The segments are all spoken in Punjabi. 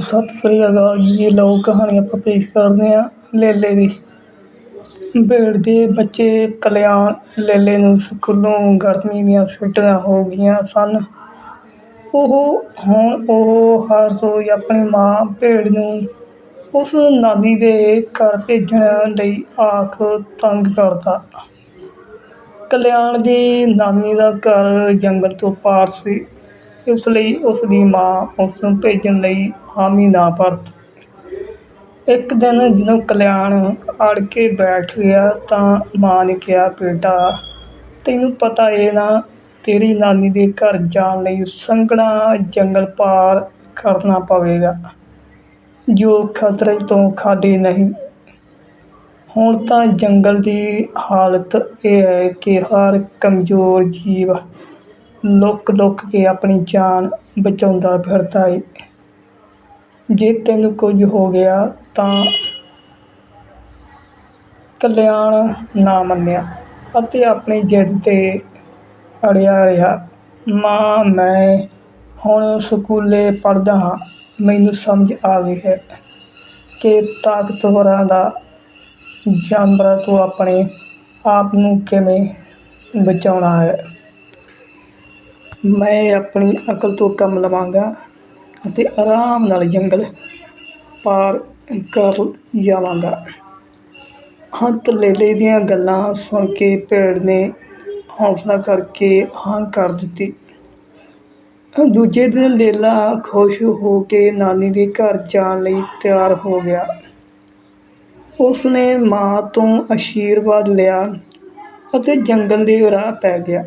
ਸਤਿ ਸ੍ਰੀ ਅਕਾਲ ਜੀ ਲਓ ਕਹਾਣੀ ਆਪਾਂ ਪੇਸ਼ ਕਰਦੇ ਹਾਂ ਲੇਲੇ ਦੀ। ਭੇੜ ਦੇ ਬੱਚੇ ਕਲਿਆਣ, ਲੇਲੇ ਨੂੰ ਸਕੂਲੋਂ ਗਰਮੀ ਦੀਆਂ ਛੁੱਟੀਆਂ ਹੋ ਗਈਆਂ ਸਨ। ਉਹ ਹੁਣ ਉਹ ਹਰ ਰੋਜ਼ ਆਪਣੀ ਮਾਂ ਭੇੜ ਨੂੰ ਉਸ ਨਾਨੀ ਦੇ ਘਰ ਭੇਜਣ ਲਈ ਆਖ ਤੰਗ ਕਰਦਾ। ਕਲਿਆਣ ਦੀ ਨਾਨੀ ਦਾ ਘਰ ਜੰਗਲ ਤੋਂ ਪਾਰ ਸੀ। ਇਸ ਲਈ ਉਸ ਦੀ ਮਾਂ ਉਸ ਨੂੰ ਭੇਜਣ ਲਈ ਹਾਮੀ ਨਾ ਭਰਦੀ ਇੱਕ ਦਿਨ ਜਦੋਂ ਕਲਿਆਣ ਅੜ ਕੇ ਬੈਠ ਗਿਆ ਤਾਂ ਮਾਂ ਨੇ ਕਿਹਾ, ਬੇਟਾ, ਤੈਨੂੰ ਪਤਾ ਏ ਨਾ, ਤੇਰੀ ਨਾਨੀ ਦੇ ਘਰ ਜਾਣ ਲਈ ਸੰਘਣਾ ਜੰਗਲ ਪਾਰ ਕਰਨਾ ਪਵੇਗਾ, ਜੋ ਖਤਰੇ ਤੋਂ ਖਾਲੀ ਨਹੀਂ। ਹੁਣ ਤਾਂ ਜੰਗਲ ਦੀ ਹਾਲਤ ਇਹ ਹੈ ਕਿ ਹਰ ਕਮਜ਼ੋਰ ਜੀਵ ਲੁਕ ਲੁਕ ਕੇ ਆਪਣੀ ਜਾਨ ਬਚਾਉਂਦਾ ਫਿਰਦਾ ਏ। ਜੇ ਤੈਨੂੰ ਕੁਝ ਹੋ ਗਿਆ ਤਾਂ ਕਲਿਆਣ ਨਾ ਮੰਨਿਆ ਅਤੇ ਆਪਣੀ ਜਿੱਦ 'ਤੇ ਅੜਿਆ ਰਿਹਾ, ਮਾਂ, ਮੈਂ ਹੁਣ ਸਕੂਲੇ ਪੜ੍ਹਦਾ ਹਾਂ। ਮੈਨੂੰ ਸਮਝ ਆ ਗਈ ਹੈ ਕਿ ਤਾਕਤਵਰਾਂ ਦਾ ਜਾਨਵਰਾਂ ਤੋਂ ਆਪਣੇ ਆਪ ਨੂੰ ਕਿਵੇਂ ਬਚਾਉਣਾ ਹੈ। ਮੈਂ ਆਪਣੀ ਅਕਲ ਤੋਂ ਕੰਮ ਲਵਾਂਗਾ ਅਤੇ ਆਰਾਮ ਨਾਲ ਜੰਗਲ ਪਾਰ ਕਰ ਜਾਵਾਂਗਾ। ਅੰਤ ਲੇਲੇ ਦੀਆਂ ਗੱਲਾਂ ਸੁਣ ਕੇ ਭੇਡ ਨੇ ਹੌਸਲਾ ਕਰਕੇ ਹਾਂ ਕਰ ਦਿੱਤੀ। ਦੂਜੇ ਦਿਨ ਲੇਲਾ ਖੁਸ਼ ਹੋ ਕੇ ਨਾਨੀ ਦੇ ਘਰ ਜਾਣ ਲਈ ਤਿਆਰ ਹੋ ਗਿਆ। ਉਸ ਨੇ ਮਾਂ ਤੋਂ ਆਸ਼ੀਰਵਾਦ ਲਿਆ ਅਤੇ ਜੰਗਲ ਦੇ ਰਾਹ ਪੈ ਗਿਆ।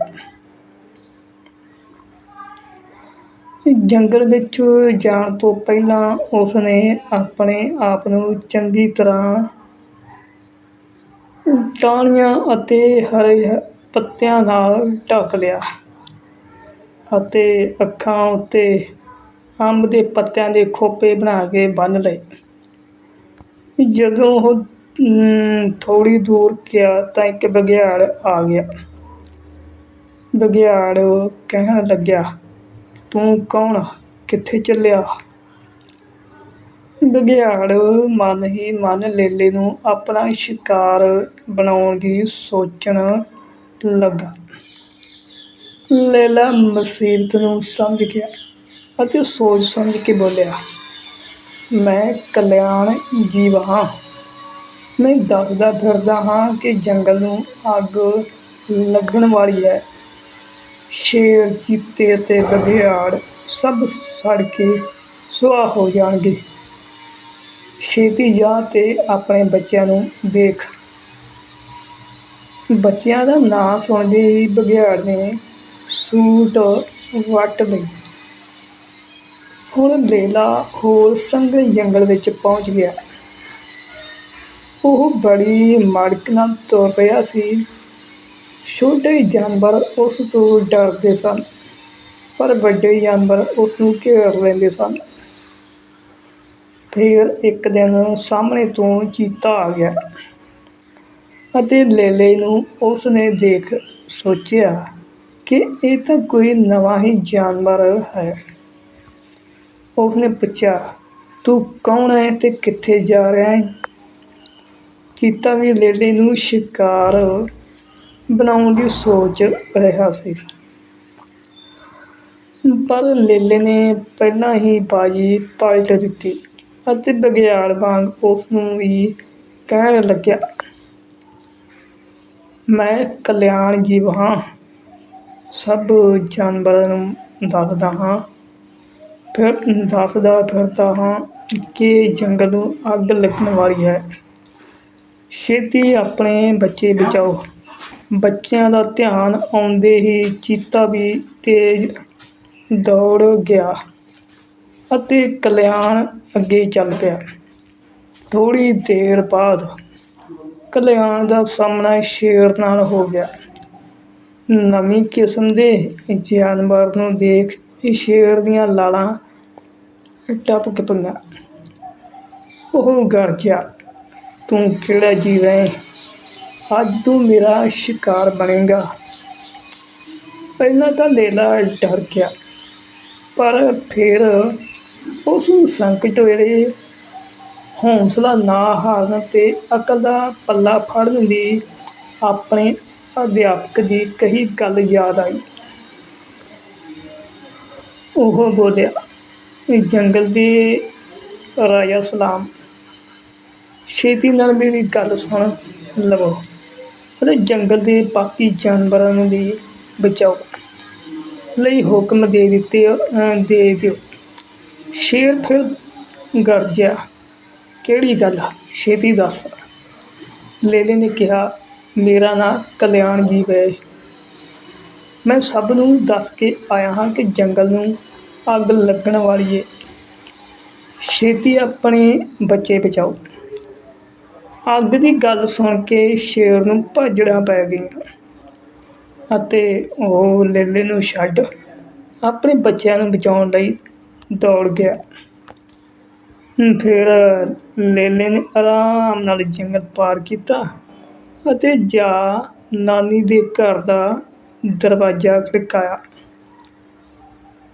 ਜੰਗਲ ਵਿੱਚ ਜਾਣ ਤੋਂ ਪਹਿਲਾਂ ਉਸ ਨੇ ਆਪਣੇ ਆਪ ਨੂੰ ਚੰਗੀ ਤਰ੍ਹਾਂ ਟਾਹਣੀਆਂ ਅਤੇ ਹਰੇ ਪੱਤਿਆਂ ਨਾਲ ਢੱਕ ਲਿਆ ਅਤੇ ਅੱਖਾਂ ਉੱਤੇ ਅੰਬ ਦੇ ਪੱਤਿਆਂ ਦੇ ਖੋਪੇ ਬਣਾ ਕੇ ਬੰਨ੍ਹ ਲਏ। ਜਦੋਂ ਉਹ ਥੋੜ੍ਹੀ ਦੂਰ ਗਿਆ ਤਾਂ ਇੱਕ ਬਘਿਆੜ ਆ ਗਿਆ। ਬਘਿਆੜ ਕਹਿਣ ਲੱਗਿਆ ਤੂੰ ਕੌਣ? ਕਿੱਥੇ ਚੱਲਿਆ? ਬਘਿਆੜ ਮਨ ਹੀ ਮਨ ਲੇਲੇ ਨੂੰ ਆਪਣਾ ਸ਼ਿਕਾਰ ਬਣਾਉਣ ਦੀ ਸੋਚਣ ਲੱਗਾ। ਲੇਲਾ ਮੁਸੀਬਤ ਨੂੰ ਸਮਝ ਗਿਆ ਅਤੇ ਸੋਚ ਸਮਝ ਕੇ ਬੋਲਿਆ, ਮੈਂ ਕਲਿਆਣ ਜੀਵ ਹਾਂ। ਮੈਂ ਦੱਸਦਾ ਫਿਰਦਾ ਹਾਂ ਕਿ ਜੰਗਲ ਨੂੰ ਅੱਗ ਲੱਗਣ ਵਾਲੀ ਹੈ। ਸ਼ੇਰ, ਚੀਤੇ ਅਤੇ ਬਘਿਆੜ ਸਭ ਸੜ ਕੇ ਸੁਆਹ ਹੋ ਜਾਣਗੇ। ਛੇਤੀ ਜਾ ਤੇ ਆਪਣੇ ਬੱਚਿਆਂ ਨੂੰ ਦੇਖ। ਬੱਚਿਆਂ ਦਾ ਨਾਂ ਸੁਣਦੇ ਹੀ ਬਘਿਆੜ ਨੇ ਸੂਟ ਵੱਟ ਲਈ। ਹੁਣ ਲੇਲਾ ਹੋਰ ਸੰਘਣੇ ਜੰਗਲ ਵਿੱਚ ਪਹੁੰਚ ਗਿਆ। ਉਹ ਬੜੀ ਮੜਕ ਨਾਲ ਤੁਰ ਰਿਹਾ ਸੀ। ਛੋਟੇ ਜਾਨਵਰ ਉਸ ਤੋਂ ਡਰਦੇ ਸਨ, ਪਰ ਵੱਡੇ ਜਾਨਵਰ ਉਸ ਨੂੰ ਘੇਰ ਲੈਂਦੇ ਸਨ। ਫਿਰ ਇੱਕ ਦਿਨ ਸਾਹਮਣੇ ਤੋਂ ਚੀਤਾ ਆ ਗਿਆ ਅਤੇ ਲੇਲੇ ਨੂੰ ਉਸ ਨੇ ਦੇਖ ਸੋਚਿਆ ਕਿ ਇਹ ਤਾਂ ਕੋਈ ਨਵਾਂ ਹੀ ਜਾਨਵਰ ਹੈ। ਉਸ ਨੇ ਪੁੱਛਿਆ, ਤੂੰ ਕੌਣ ਹੈ ਤੇ ਕਿੱਥੇ ਜਾ ਰਿਹਾ ਹੈ? ਚੀਤਾ ਵੀ ਲੇਲੇ ਨੂੰ ਸ਼ਿਕਾਰ ਬਣਾਉਣ ਦੀ ਸੋਚ ਰਿਹਾ ਸੀ। ਪਰ ਲੇਲੇ ਨੇ ਪਹਿਲਾਂ ਹੀ ਬਾਜੀ ਪਲਟ ਦਿੱਤੀ ਅਤੇ ਬਘਿਆੜ ਵਾਂਗ ਉਸ ਨੂੰ ਵੀ ਕਹਿਣ ਲੱਗਿਆ, ਮੈਂ ਕਲਿਆਣ ਜੀਵ ਹਾਂ। ਸਭ ਜਾਨਵਰਾਂ ਨੂੰ ਦੱਸਦਾ ਹਾਂ, ਫਿਰ ਦੱਸਦਾ ਫਿਰਦਾ ਹਾਂ ਕਿ ਜੰਗਲ ਨੂੰ ਅੱਗ ਲੱਗਣ ਵਾਲੀ ਹੈ। ਛੇਤੀ ਆਪਣੇ ਬੱਚੇ ਬਚਾਓ। ਬੱਚਿਆਂ ਦਾ ਧਿਆਨ ਆਉਂਦੇ ਹੀ ਚੀਤਾ ਵੀ ਤੇਜ਼ ਦੌੜ ਗਿਆ ਅਤੇ ਕਲਿਆਣ ਅੱਗੇ ਚੱਲ ਪਿਆ। ਥੋੜ੍ਹੀ ਦੇਰ ਬਾਅਦ ਕਲਿਆਣ ਦਾ ਸਾਹਮਣਾ ਸ਼ੇਰ ਨਾਲ ਹੋ ਗਿਆ। ਨਵੀਂ ਕਿਸਮ ਦੇ ਜਾਨਵਰ ਨੂੰ ਦੇਖ ਸ਼ੇਰ ਦੀਆਂ ਲਾਲਾਂ ਟਪਕ ਪਈਆਂ। ਉਹ ਗਰਜਿਆ ਤੂੰ ਕਿਹੜਾ ਜੀਵ ਹੈ? ਅੱਜ ਤੂੰ ਮੇਰਾ ਸ਼ਿਕਾਰ ਬਣੇਗਾ। ਪਹਿਲਾਂ ਤਾਂ ਲੇਲਾ ਡਰ ਗਿਆ, ਪਰ ਫਿਰ ਉਸ ਨੂੰ ਸੰਕਟ ਵੇਲੇ ਹੌਂਸਲਾ ਨਾ ਹਾਰਨ ਤੇ ਅਕਲ ਦਾ ਪੱਲਾ ਫੜਨ ਦੀ ਆਪਣੇ ਅਧਿਆਪਕ ਦੀ ਕਹੀ ਗੱਲ ਯਾਦ ਆਈ। ਉਹ ਬੋਲਿਆ ਜੰਗਲ ਦੇ ਰਾਜਾ ਸਲਾਮ, ਛੇਤੀ ਨਾਲ ਮੇਰੀ ਗੱਲ ਸੁਣ ਲਵੋ। ਅਤੇ ਜੰਗਲ ਦੇ ਬਾਕੀ ਜਾਨਵਰਾਂ ਨੂੰ ਵੀ ਬਚਾਓ ਲਈ ਹੁਕਮ ਦੇ ਦਿੱਤੇ ਦੇ ਦਿਓ। ਸ਼ੇਰ ਫਿਰ ਗਰਜਿਆ ਕਿਹੜੀ ਗੱਲ ਛੇਤੀ ਦੱਸ। ਲੇਲੇ ਨੇ ਕਿਹਾ, ਮੇਰਾ ਨਾਂ ਕਲਿਆਣ ਜੀ ਹੈ। ਮੈਂ ਸਭ ਨੂੰ ਦੱਸ ਕੇ ਆਇਆ ਹਾਂ ਕਿ ਜੰਗਲ ਨੂੰ ਅੱਗ ਲੱਗਣ ਵਾਲੀ ਏ। ਛੇਤੀ ਆਪਣੇ ਬੱਚੇ ਬਚਾਓ। ਅੱਗ ਦੀ ਗੱਲ ਸੁਣ ਕੇ ਸ਼ੇਰ ਨੂੰ ਭਾਜੜਾਂ ਪੈ ਗਈਆਂ ਅਤੇ ਉਹ ਲੇਲੇ ਨੂੰ ਛੱਡ ਆਪਣੇ ਬੱਚਿਆਂ ਨੂੰ ਬਚਾਉਣ ਲਈ ਦੌੜ ਗਿਆ। ਫਿਰ ਲੇਲੇ ਨੇ ਆਰਾਮ ਨਾਲ ਜੰਗਲ ਪਾਰ ਕੀਤਾ ਅਤੇ ਜਾ ਨਾਨੀ ਦੇ ਘਰ ਦਾ ਦਰਵਾਜ਼ਾ ਖੜਕਾਇਆ।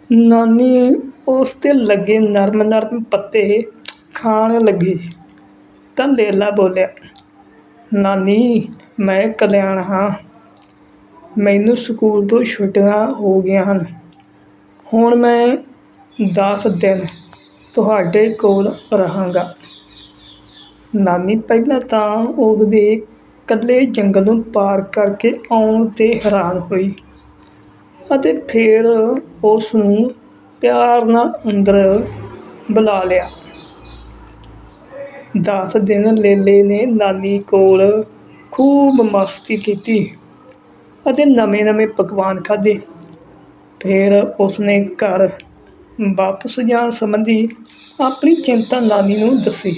ਨਾਨੀ ਉਸ ਤੇ ਲੱਗੇ ਨਰਮ ਨਰਮ ਪੱਤੇ ਖਾਣ ਲੱਗੀ। ਤਾਂ ਲੇਲਾ ਬੋਲਿਆ, ਨਾਨੀ, ਮੈਂ ਕਲਿਆਣ ਹਾਂ। ਮੈਨੂੰ ਸਕੂਲ ਤੋਂ ਛੁੱਟੀਆਂ ਹੋ ਗਈਆਂ ਹਨ। ਹੁਣ ਮੈਂ ਦਸ ਦਿਨ ਤੁਹਾਡੇ ਕੋਲ ਰਹਾਂਗਾ। ਨਾਨੀ, ਪਹਿਲਾਂ ਤਾਂ ਉਹਦੇ ਇਕੱਲੇ ਜੰਗਲ ਨੂੰ ਪਾਰ ਕਰਕੇ ਆਉਣ 'ਤੇ ਹੈਰਾਨ ਹੋਈ ਅਤੇ ਫਿਰ ਉਸ ਨੂੰ ਪਿਆਰ ਨਾਲ ਅੰਦਰ ਬੁਲਾ ਲਿਆ। ਦਸ ਦਿਨ ਲੇਲੇ ਨੇ ਨਾਨੀ ਕੋਲ ਖੂਬ ਮਸਤੀ ਕੀਤੀ ਅਤੇ ਨਵੇਂ-ਨਵੇਂ ਪਕਵਾਨ ਖਾਧੇ। ਫਿਰ ਉਸਨੇ ਘਰ ਵਾਪਸ ਜਾਣ ਸੰਬੰਧੀ ਆਪਣੀ ਚਿੰਤਾ ਨਾਨੀ ਨੂੰ ਦੱਸੀ।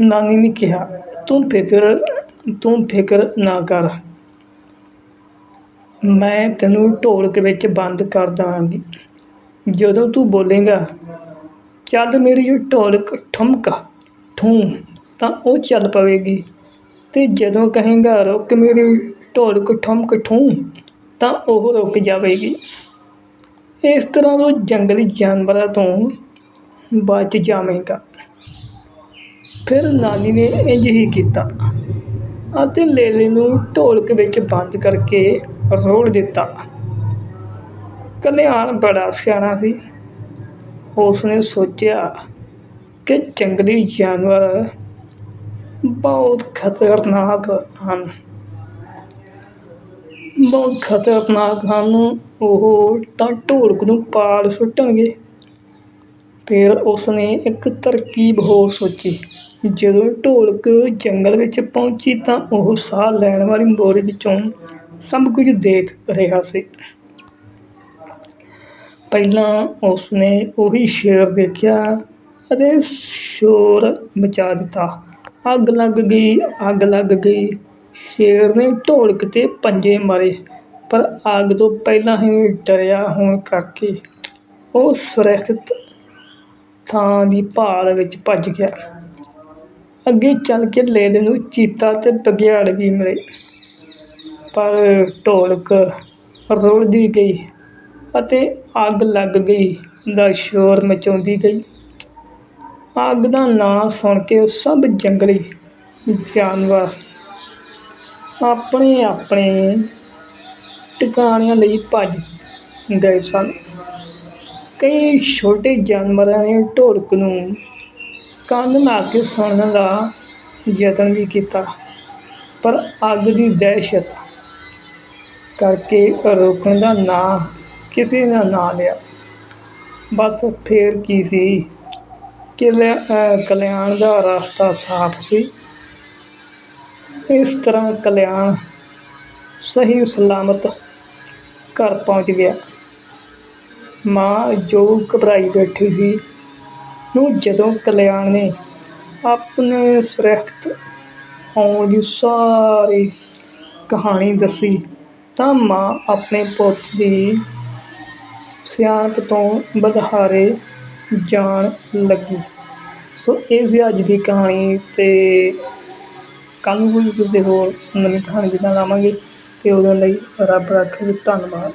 ਨਾਨੀ ਨੇ ਕਿਹਾ, ਤੂੰ ਫਿਕਰ ਤੂੰ ਫਿਕਰ ਨਾ ਕਰ। ਮੈਂ ਤੈਨੂੰ ਢੋਲਕ ਵਿੱਚ ਬੰਦ ਕਰ ਦਾਂਗੀ। ਜਦੋਂ ਤੂੰ ਬੋਲੇਗਾ, ਚੱਲ ਮੇਰੀ ਢੋਲਕ ਠੁਮਕਾ। ਠੂੰ ਤਾਂ ਉਹ ਚੱਲ ਪਵੇਗੀ। ਅਤੇ ਜਦੋਂ ਕਹੇਗਾ, ਰੁਕ ਮੇਰੀ ਢੋਲਕ ਠੁਮਕ ਠੂੰ ਤਾਂ ਉਹ ਰੁਕ ਜਾਵੇਗੀ। ਇਸ ਤਰ੍ਹਾਂ ਉਹ ਜੰਗਲੀ ਜਾਨਵਰਾਂ ਤੋਂ ਬਚ ਜਾਵੇਗਾ। ਫਿਰ ਨਾਨੀ ਨੇ ਇੰਝ ਹੀ ਕੀਤਾ ਅਤੇ ਲੇਲੇ ਨੂੰ ਢੋਲਕ ਵਿੱਚ ਬੰਦ ਕਰਕੇ ਰੋੜ ਦਿੱਤਾ। ਕਲਿਆਣ ਬੜਾ ਸਿਆਣਾ ਸੀ। ਉਸਨੇ ਸੋਚਿਆ ਕਿ ਜੰਗਲੀ ਜਾਨਵਰ ਬਹੁਤ ਖਤਰਨਾਕ ਹਨ। ਬਹੁਤ ਖਤਰਨਾਕ ਹਨ, ਉਹ ਤਾਂ ਢੋਲਕ ਨੂੰ ਪਾੜ ਸੁੱਟਣਗੇ। ਫਿਰ ਉਸਨੇ ਇੱਕ ਤਰਕੀਬ ਹੋਰ ਸੋਚੀ। ਜਦੋਂ ਢੋਲਕ ਜੰਗਲ ਵਿੱਚ ਪਹੁੰਚੀ ਤਾਂ ਉਹ ਸਾਹ ਲੈਣ ਵਾਲੀ ਮੋਰੀ ਵਿੱਚੋਂ ਸਭ ਕੁਝ ਦੇਖ ਰਿਹਾ ਸੀ। ਪਹਿਲਾਂ ਉਸਨੇ ਉਹੀ ਸ਼ੇਰ ਦੇਖਿਆ ਅਤੇ ਸ਼ੋਰ ਮਚਾ ਦਿੱਤਾ। ਅੱਗ ਲੱਗ ਗਈ, ਅੱਗ ਲੱਗ ਗਈ। ਸ਼ੇਰ ਨੇ ਢੋਲਕ 'ਤੇ ਪੰਜੇ ਮਾਰੇ, ਪਰ ਅੱਗ ਤੋਂ ਪਹਿਲਾਂ ਹੀ ਡਰਿਆ ਹੋਣ ਕਰਕੇ ਉਹ ਸੁਰੱਖਿਅਤ ਥਾਂ ਦੀ ਭਾਲ ਵਿੱਚ ਭੱਜ ਗਿਆ। ਅੱਗੇ ਚੱਲ ਕੇ ਲੇਲੇ ਨੂੰ ਚੀਤਾ ਅਤੇ ਬਗਿਆੜ ਵੀ ਮਿਲੇ, ਪਰ ਢੋਲਕ ਰੁਲਦੀ ਗਈ ਅਤੇ ਅੱਗ ਲੱਗ ਗਈ ਦਾ ਸ਼ੋਰ ਮਚਾਉਂਦੀ ਗਈ। ਅੱਗ ਦਾ ਨਾਂ ਸੁਣ ਕੇ ਸਭ ਜੰਗਲੀ ਜਾਨਵਰ ਆਪਣੇ ਆਪਣੇ ਟਿਕਾਣਿਆਂ ਲਈ ਭੱਜ ਗਏ ਸਨ। ਕਈ ਛੋਟੇ ਜਾਨਵਰਾਂ ਨੇ ਢੋਲਕ ਨੂੰ ਕੰਨ ਮਾਰ ਕੇ ਸੁਣਨ ਦਾ ਯਤਨ ਵੀ ਕੀਤਾ, ਪਰ ਅੱਗ ਦੀ ਦਹਿਸ਼ਤ ਕਰਕੇ ਰੋਕਣ ਦਾ ਨਾਂ ਕਿਸੇ ਨੇ ਨਾ ਲਿਆ। ਬਸ ਫੇਰ ਕੀ ਸੀ? ਕਿ ਕਲਿਆਣ ਦਾ ਰਸਤਾ ਸਾਫ਼ ਸੀ। ਇਸ ਤਰ੍ਹਾਂ ਕਲਿਆਣ ਸਹੀ ਸਲਾਮਤ ਘਰ ਪਹੁੰਚ ਗਿਆ। ਮਾਂ ਜੋ ਘਬਰਾਈ ਬੈਠੀ ਸੀ ਨੂੰ ਜਦੋਂ ਕਲਿਆਣ ਨੇ ਆਪਣੇ ਸੁਰੱਖਿਅਤ ਹੋਣ ਦੀ ਸਾਰੀ ਕਹਾਣੀ ਦੱਸੀ, ਤਾਂ ਮਾਂ ਆਪਣੇ ਪੁੱਤ ਦੀ ਸਿਆਣਪ ਤੋਂ ਬਦਹਾਰੇ ਜਾਣ ਲੱਗੀ। ਸੋ ਇਹ ਸੀ ਅੱਜ ਦੀ ਕਹਾਣੀ ਅਤੇ ਕੱਲ੍ਹ ਨੂੰ ਕੋਈ ਕਿਸੇ ਹੋਰ ਨਵੀਂ ਕਹਾਣੀ ਜਿੱਦਾਂ ਲਾਵਾਂਗੇ ਅਤੇ ਤੇ ਉਦੋਂ ਲਈ ਰੱਬ ਰਾਖੇ ਧੰਨਵਾਦ।